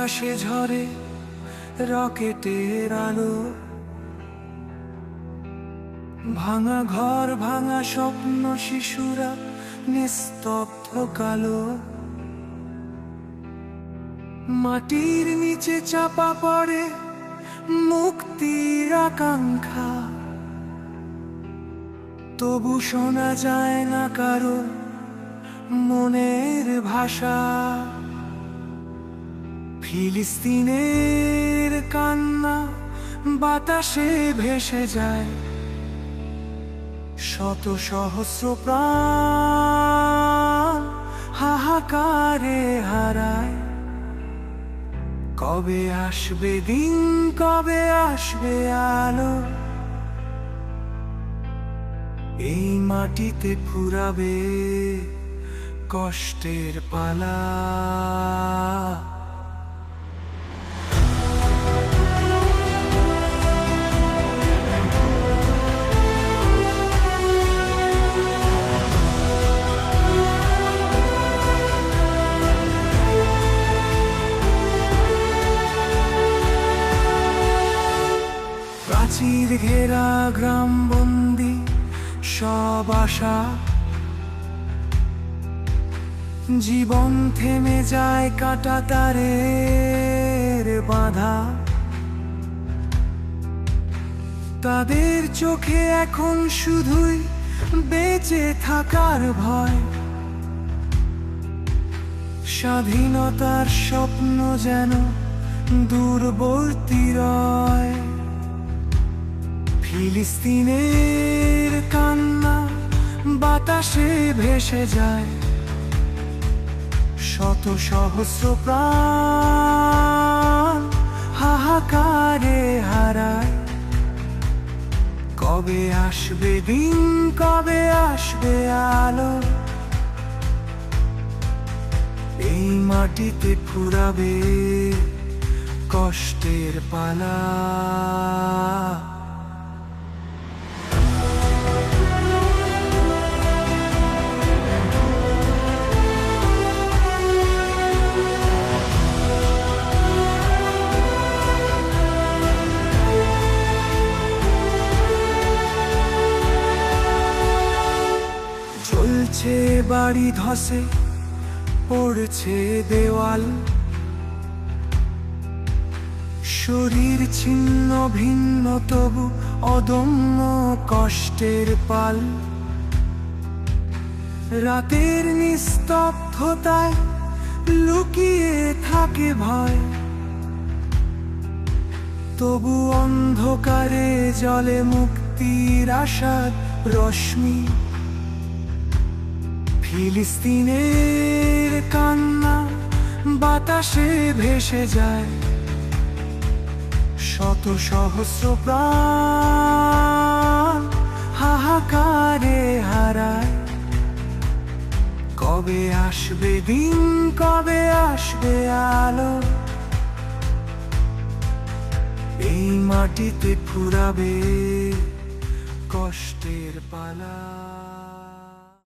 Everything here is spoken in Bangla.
আকাশে ঝরে রকেটের আলো। ভাঙা ঘর, ভাঙা স্বপ্ন, শিশুরা নিস্তব্ধ কালো। মাটির নিচে চাপা পড়ে মুক্তির আকাঙ্ক্ষা। তবু শোনা যায় না কারও মনের ভাষা। ফিলিস্তিনের কান্না বাতাসে ভেসে যায়। শত সহস্র প্রাণ হাহাকারে হারায়। কবে আসবে দিন, কবে আসবে আলো? এই মাটিতে ফুরাবে কষ্টের পালা। প্রাচীর ঘেরা গ্রাম বন্দি, সব আশা। জীবন থেমে যায় কাটা তারের বাধা। তাদের চোখে এখন শুধুই বেঁচে থাকার ভয়। স্বাধীনতার স্বপ্ন যেন দূরবর্তী রয় ফিলিস্তিনের কান্না বাতাসে ভেসে যায়। শত সহস্র প্রাণ হাহাকারে হারায়। কবে আসবে দিন, কবে আসবে আলো? এই মাটিতে ফুরাবে কষ্টের পালা। চলছে বাড়ি ধসে, পড়ছে দেওয়াল। শরীর ছিন্ন ভিন্ন, তবু অদম্য কষ্টের পাল। রাতের নিস্তব্ধতায় লুকিয়ে থাকে ভয়। তবু অন্ধকারে জলে মুক্তির আশার রশ্মি। ফিলিস্তিনের কান্না বাতাসে ভেসে যায়। শত সহস্র প্রাণ হাহাকারে হারায়। কবে আসবে দিন, কবে আসবে আলো? এই মাটিতে ফুরাবে কষ্টের পালা।